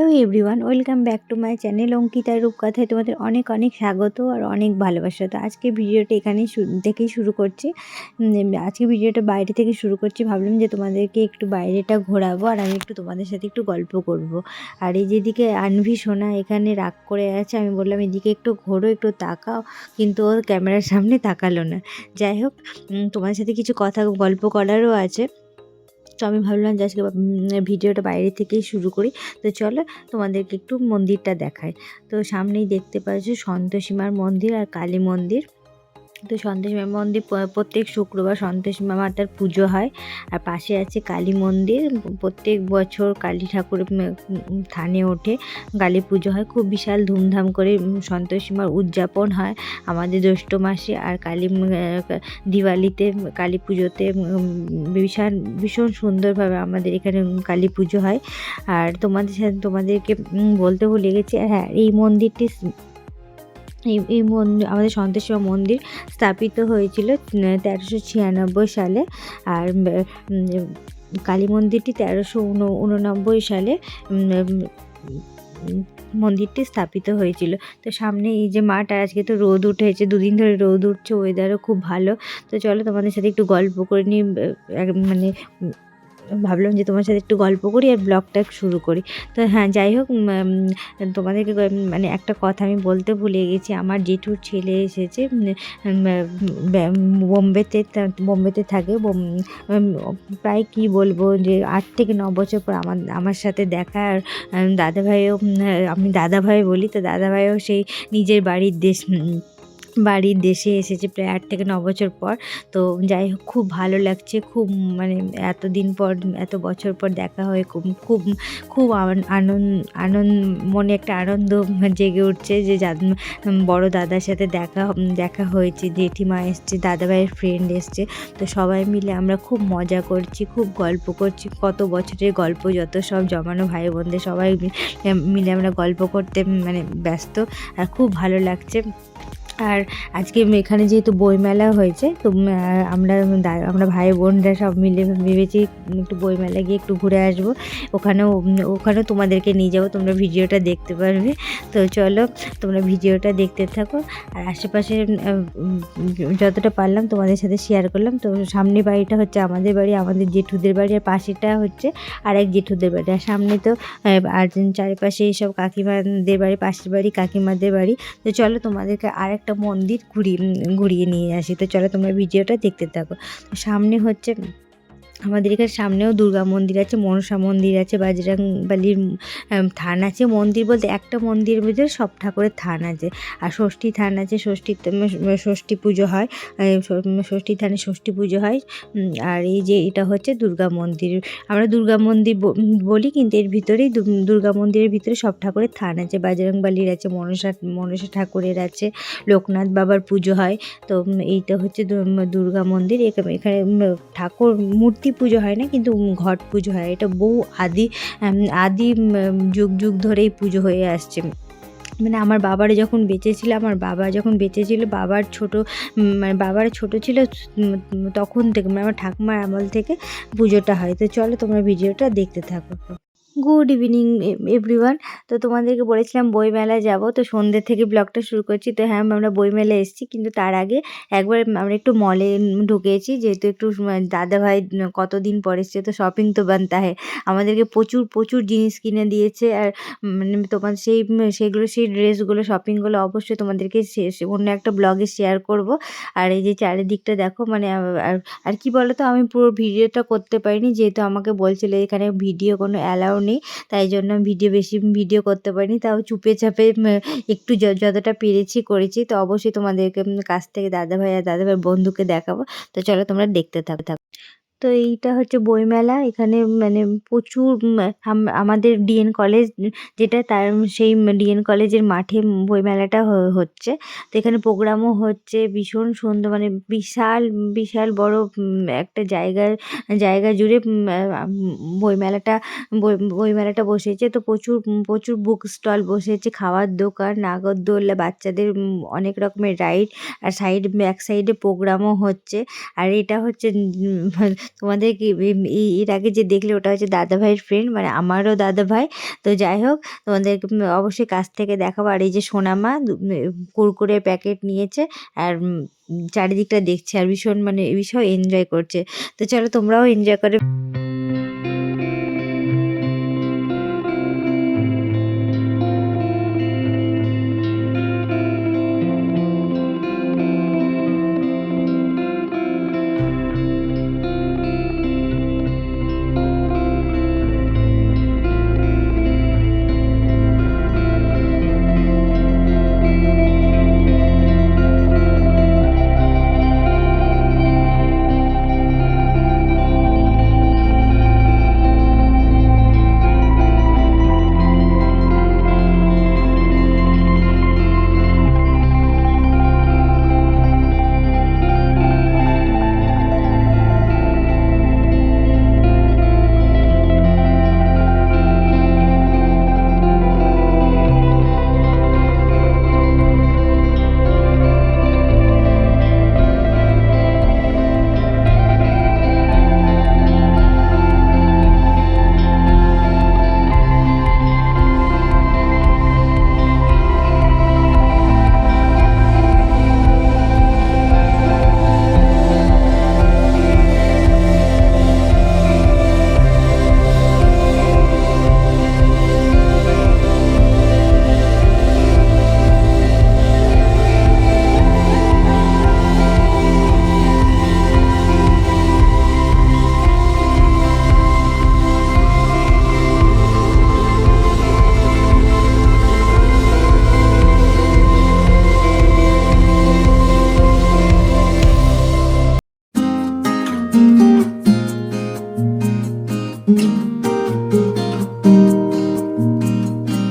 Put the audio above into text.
Hello everyone welcome back to my channel অঙ্কিতার রূপকথায় তোমাদের অনেক অনেক স্বাগত আর অনেক ভালোবাসা। তো আজকে ভিডিওটা এখানেই থেকেই শুরু করছি। আজকে ভিডিওটা বাইরে থেকে শুরু করছি। ভাবলাম যে তোমাদেরকে একটু বাইরেটা ঘোরাবো আর আমি একটু তোমাদের সাথে একটু গল্প করব। আর এই যেদিকে আনভি সোনা এখানে রাগ করে আছে, আমি বললাম, এদিকে একটু ঘোরো, একটু তাকাও। কিন্তু ওর ক্যামেরার সামনে তাকালো না। যাই হোক তোমাদের সাথে কিছু কথা গল্প করারও আছে। তো আমি ভাবলাম যে আজকে ভিডিওটা বাইরে থেকেই শুরু করি। তো চলো তোমাদেরকে একটু মন্দিরটা দেখায় তো সামনেই দেখতে পাচ্ছ সন্তোষীমার মন্দির আর কালী মন্দির। তো সন্তোষীমা মন্দির প্রত্যেক শুক্রবার সন্তোষীমা মাতার পুজো হয়। আর পাশে আছে কালী মন্দির। প্রত্যেক বছর কালী ঠাকুর থানে ওঠে। কালী পুজো হয়। খুব বিশাল ধুমধাম করে উম, সন্তোষীমার উদযাপন হয় আমাদের জ্যৈষ্ঠ মাসে। আর কালী দিওয়ালিতে কালী পুজোতে বিশাল ভীষণ সুন্দরভাবে আমাদের এখানে কালী পুজো হয়। আর তোমাদের সাথে তোমাদেরকে বলতে ভুলে গেছি। আর হ্যাঁ এই মন্দিরটি এই এই মন্দির, আমাদের সন্তোষীমা মন্দির স্থাপিত হয়েছিল তেরোশো ছিয়ানব্বই সালে। আর কালী মন্দিরটি তেরোশো উননব্বই সালে মন্দিরটি স্থাপিত হয়েছিল। তো সামনে এই যে মাঠ, আর আজকে তো রোদ উঠেছে, দুদিন ধরে রোদ উঠছে ওয়েদারও খুব ভালো। তো চলো তোমাদের সাথে একটু গল্প করে নিই মানে ভাবলাম যে তোমার সাথে একটু গল্প করি আর ব্লগটা শুরু করি। তো হ্যাঁ যাই হোক তোমাদেরকে মানে একটা কথা আমি বলতে ভুলে গেছি। আমার জেঠুর ছেলে এসেছে বোম্বেতে বোম্বেতে থাকে। প্রায় কি বলব যে আট থেকে ন বছর পর আমার আমার সাথে দেখা আর দাদাভাইও আমি দাদাভাই বলি। তো দাদাভাইও সেই নিজের বাড়ির দেশ বাড়ির দেশে এসেছে প্রায় আট থেকে ন বছর পর। তো যাই হোক, খুব ভালো লাগছে, খুব মানে এতদিন পর, এত বছর পর দেখা হয়ে খুব খুব খুব আনন্দ আনন্দ, মনে একটা আনন্দ জেগে উঠছে যে বড় দাদার সাথে দেখা দেখা হয়েছে, জেঠিমা এসছে, দাদাভাইয়ের ফ্রেন্ড এসছে। তো সবাই মিলে আমরা খুব মজা করছি, খুব গল্প করছি, কত বছরের গল্প যত সব জমানো ভাই বোনদের সবাই মিলে আমরা গল্প করতে মানে ব্যস্ত। আর খুব ভালো লাগছে। আর আজকে এখানে যেহেতু বইমেলা হয়েছে, তো আমরা আমরা ভাই বোনরা সব মিলে ভেবেছি একটু বইমেলা গিয়ে একটু ঘুরে আসব। ওখানেও ওখানেও তোমাদেরকে নিয়ে যাব, তোমরা ভিডিওটা দেখতে পারবে। তো চলো, তোমরা ভিডিওটা দেখতে থাকো। আর আশেপাশে যতটা পারলাম তোমাদের সাথে শেয়ার করলাম। তো সামনে বাড়িটা হচ্ছে আমাদের বাড়ি, আমাদের জেঠুদের বাড়ি, আর পাশেটা হচ্ছে আর এক জেঠুদের বাড়ি। আর সামনে তো আর চারিপাশে এইসব কাকিমাদের বাড়ি, পাশের বাড়ি কাকিমাদের বাড়ি। তো চলো তোমাদেরকে আর একটা মন্দির ঘুরিয়ে ঘুরিয়ে নিয়ে আসি। তো চলো তোমরা ভিডিওটা দেখতে থাকো। সামনে হচ্ছে আমাদের এখানে সামনেও দুর্গা মন্দির আছে, মনসা মন্দির আছে বাজরাং বালির থান আছে। মন্দির বলতে একটা মন্দিরের ভিতরে সব ঠাকুরের থান আছে। আর ষষ্ঠী থান আছে, ষষ্ঠী ষষ্ঠী পুজো হয় ষষ্ঠী থানে ষষ্ঠী পুজো হয়। আর এই যে এটা হচ্ছে দুর্গা মন্দির। আমরা দুর্গা মন্দির বলি কিন্তু এর ভিতরেই দুর্গা মন্দিরের ভিতরে সব ঠাকুরের থান আছে। বাজরং বালির আছে, মনসা মনসা ঠাকুরের আছে, লোকনাথ বাবার পুজো হয়। তো এইটা হচ্ছে দুর্গা মন্দির। এখানে ঠাকুর, মূর্তি পুজো হয় না, কিন্তু ঘট পুজো হয়। এটা বহু আদি আদি যুগ যুগ ধরেই পুজো হয়ে আসছে। মানে আমার বাবারা যখন বেঁচে ছিল আমার বাবা যখন বেঁচে ছিল বাবার ছোট মানে বাবার ছোট ছিল তখন থেকে মানে আমার ঠাকুমার আমল থেকে পুজোটা হয়। তো চলো তোমরা ভিডিওটা দেখতে থাকো। গুড ইভিনিং এভরিওয়ান তো তোমাদেরকে বলেছিলাম বইমেলা যাব। তো সন্ধ্যে থেকে ব্লগটা শুরু করছি। তো হ্যাঁ আমরা বইমেলা এসেছি, কিন্তু তার আগে একবার আমরা একটু মলে ঢুকেছি। যেহেতু একটু দাদাভাই কতদিন পর এসছে, তো শপিং তো বানতা হয় আমাদেরকে প্রচুর প্রচুর জিনিস কিনে দিয়েছে। আর মানে তোমার সেই, সেগুলো, সেই ড্রেসগুলো শপিংগুলো অবশ্যই তোমাদেরকে অন্য একটা ব্লগে শেয়ার করব। আর এই যে চারিদিকটা দেখো মানে আর আর কি বলো তো আমি পুরো ভিডিওটা করতে পারিনি। যেহেতু আমাকে বলছিল এখানে ভিডিও কোনো অ্যালাউ নেই তাই জন্য ভিডিও বেশি ভিডিও করতে পারিনি। তাও চুপে চাপে একটু যতটা পেরেছি করেছি, তো অবশ্যই তোমাদেরকে কাছ থেকে দাদাভাই আর দাদাভাই বন্ধুকে দেখাবো। তো চলো তোমরা দেখতে থাকো থাকো। তো এইটা হচ্ছে বইমেলা। এখানে মানে প্রচুর আমাদের ডিএন কলেজ যেটা তার সেই ডিএন কলেজের মাঠে বইমেলাটা হচ্ছে। তো এখানে প্রোগ্রামও হচ্ছে ভীষণ সুন্দর মানে বিশাল বিশাল বড় একটা জায়গার জায়গা জুড়ে বইমেলাটা, বই, বইমেলাটা বসেছে। তো প্রচুর প্রচুর বুক স্টল বসেছে, খাওয়ার দোকান নাগরদোল্লা বাচ্চাদের অনেক রকমের রাইড আর সাইড ব্যাক সাইডে প্রোগ্রামও হচ্ছে। আর এটা হচ্ছে তোমাদের কি এর আগে যে দেখলে ওটা হচ্ছে দাদা ভাইয়ের ফ্রেন্ড মানে আমারও দাদা ভাই। তো যাই হোক তোমাদের অবশ্যই কাছ থেকে দেখাবো। আর এই যে সোনামা কুরকুরে প্যাকেট নিয়েছে, আর চারিদিকটা দেখছে, আর ভীষণ মানে ভীষণ এনজয় করছে। তো চলো তোমরাও এনজয় করে